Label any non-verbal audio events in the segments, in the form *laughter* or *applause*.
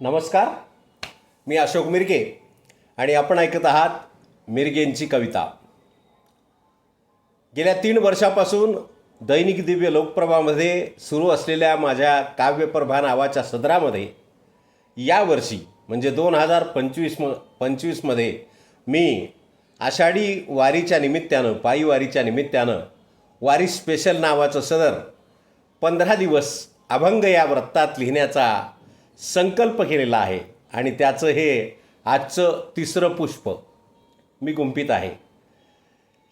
नमस्कार. मी अशोक मिरगे आणि आपण ऐकत आहात मिरगेंची कविता. गेल्या तीन वर्षापासून दैनिक दिव्य लोकप्रभामध्ये सुरू असलेल्या माझ्या काव्यप्रभा नावाच्या सदरामध्ये यावर्षी म्हणजे दोन हजार पंचवीस म पंचवीसमध्ये मी आषाढी वारीच्या निमित्तानं पायी वारीच्या निमित्तानं वारी स्पेशल नावाचं सदर पंधरा दिवस अभंग या वृत्तात लिहिण्याचा संकल्प केलेला आहे. आणि त्याचं हे आजचं तिसरं पुष्प मी गुंपित आहे.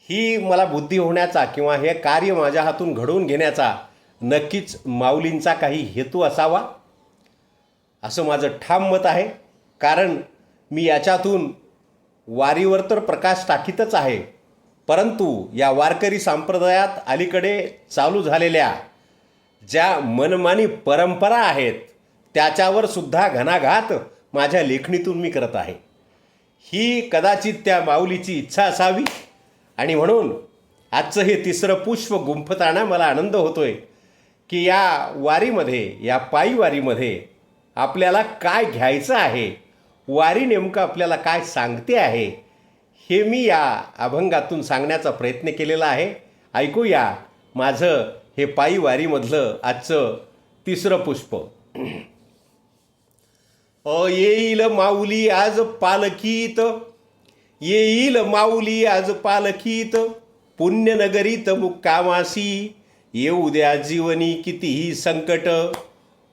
ही मला बुद्धी होण्याचा किंवा हे कार्य माझ्या हातून घडवून घेण्याचा नक्कीच माऊलींचा काही हेतू असावा असं माझं ठाम मत आहे. कारण मी याच्यातून वारीवर तर प्रकाश टाकीतच आहे परंतु या वारकरी संप्रदायात अलीकडे चालू झालेल्या ज्या मनमानी परंपरा आहेत त्याच्यावर सुद्धा घणाघात माझ्या लेखणीतून मी करत आहे. ही कदाचित त्या माऊलीची इच्छा असावी आणि म्हणून आजचं हे तिसरं पुष्प गुंफताना मला आनंद होतोय की या वारीमध्ये या पायी वारीमध्ये आपल्याला काय घ्यायचं आहे वारी नेमकं आपल्याला काय सांगते आहे हे मी या अभंगातून सांगण्याचा प्रयत्न केलेला आहे. ऐकूया माझं हे पायी वारीमधलं आजचं तिसरं पुष्प. येईल माऊली आज पालखीत येईल माऊली आज पालखीत पुण्यनगरीत मुक्कामासी येऊ द्या जीवनी कितीही संकट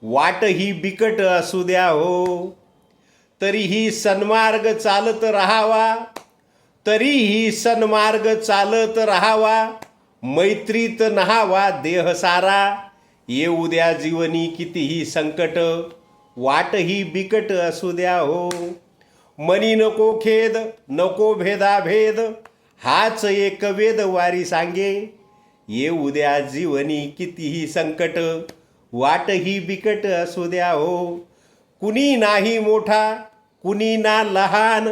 वाट ही बिकट असू द्या हो. तरीही सन्मार्ग चालत राहावा तरीही सन्मार्ग चालत राहावा मैत्रीत नहावा देह सारा. येऊ द्या जीवनी कितीही संकट वाट ही बिकट असू द्या हो. मनी नको खेद नको भेदाभेद हाच एक वेद वारी सांगे. येऊ द्या जीवनी कितीही संकट वाट ही बिकट असू द्या हो. कुणी नाही मोठा कुणी ना लहान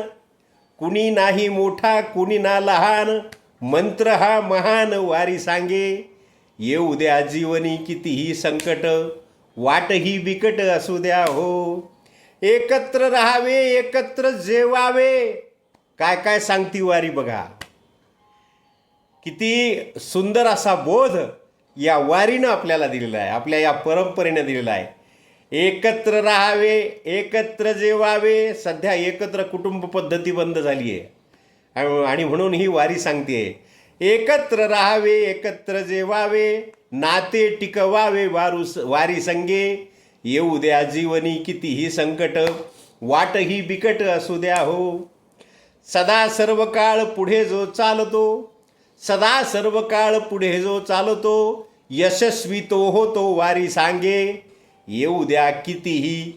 कुणी नाही मोठा कुणी ना लहान मंत्र हा महान वारी सांगे. येऊ द्या जीवनी कितीही संकट वाट ही बिकट असू द्या हो. एकत्र राहावे एकत्र जेवावे. काय काय सांगती वारी बघा. किती सुंदर असा बोध या वारीनं आपल्याला दिलेला आहे आपल्या या परंपरेनं दिलेला आहे. एकत्र राहावे एकत्र जेवावे. सध्या एकत्र कुटुंब पद्धती बंद झाली आहे. आणि म्हणून ही वारी सांगते. एकत्र राहावे एकत्र जेवावे नाते टिकवावे वारू वारी संगे. येऊ द्या जीवनी कितीही संकट वाट ही बिकट असू द्या हो. सदा सर्व काळ पुढे जो चालतो सदा सर्व काळ पुढे जो चालतो यशस्वी तो होतो वारी सांगे. येऊ द्या कितीही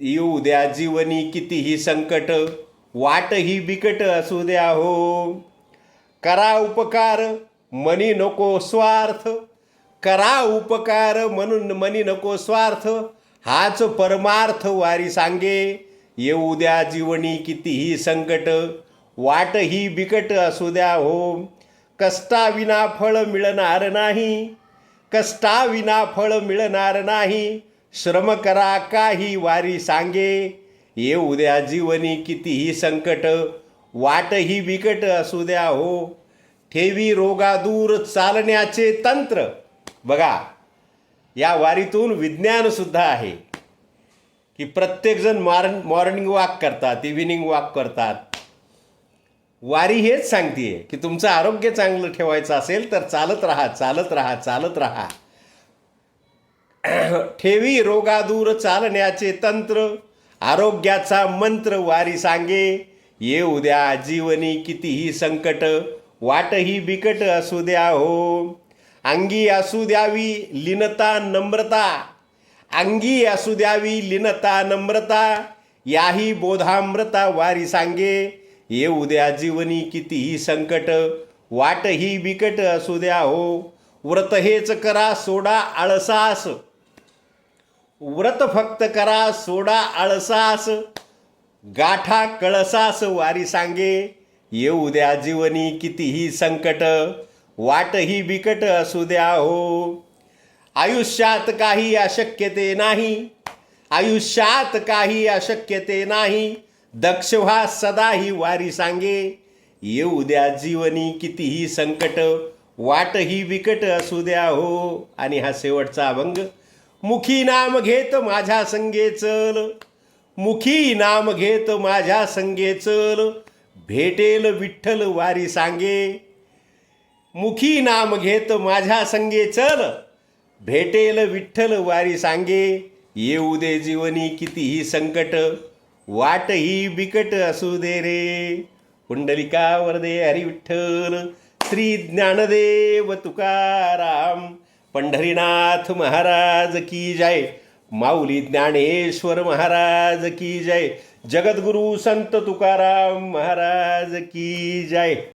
येऊ द्या जीवनी कितीही संकट वाट ही बिकट असू द्या हो. करा उपकार मनी नको स्वार्थ. करा उपकार म्हणून मनी नको स्वार्थ. हाच परमार्थ वारी सांगे. येऊ द्या जीवनी कितीही संकट वाट ही बिकट असू द्या हो. कष्टाविना फळ मिळणार नाही. कष्टाविना फळ मिळणार नाही. श्रम करा काही वारी सांगे. येऊ द्या जीवनी कितीही संकट वाट ही बिकट असू द्या हो. ठेवी रोगा दूर चालण्याचे तंत्र. बघा या वारीतून विज्ञानसुद्धा आहे. की प्रत्येकजण मॉर्न मॉर्निंग वॉक करतात इव्हिनिंग वॉक करतात. वारी हेच सांगते की तुमचं आरोग्य चांगलं ठेवायचं असेल तर चालत राहा चालत राहा चालत राहा. *clears throat* ठेवी रोगादूर चालण्याचे तंत्र आरोग्याचा मंत्र वारी सांगे. ये उद्या आजीवनी कितीही संकट वाटही बिकट असू द्या हो. अंगी असू द्यावी लिनता नम्रता. अंगी असू द्यावी लिनता नम्रता. याही बोधामृता वारी सांगे. ये उद्या जीवनी कितीही संकट वाट ही बिकट असू द्या हो. व्रत हेच करा सोडा आळसास. व्रत फक्त करा सोडा आळसास. गाठा कळसास वारी सांगे. येऊ द्या जीवनी कितीही संकट वाट ही बिकट असू द्या हो. आयुष्यात काही अशक्यते नाही आयुष्यात काही अशक्यते नाही दक्ष व्हा सदाही वारी सांगे. येऊ द्या जीवनी कितीही संकट वाट ही विकट असू द्या हो. आणि हा शेवटचा अभंग. मुखी नाम घेत माझ्या संगे चल. मुखी नाम घेत माझ्या संगे चल. भेटेल विठ्ठल वारी सांगे. मुखी नाम घेत माझ्या संगे चल. भेटेल विठ्ठल वारी सांगे. येऊ दे जीवनी कितीही संकट. वाट ही बिकट असू दे रे. कुंडलिका वरदे हरी विठ्ठल श्री ज्ञानदेव तुकाराम. पंढरीनाथ महाराज की जय. माऊली ज्ञानेश्वर महाराज की जय. जगद्गुरु संत तुकाराम महाराज की जय.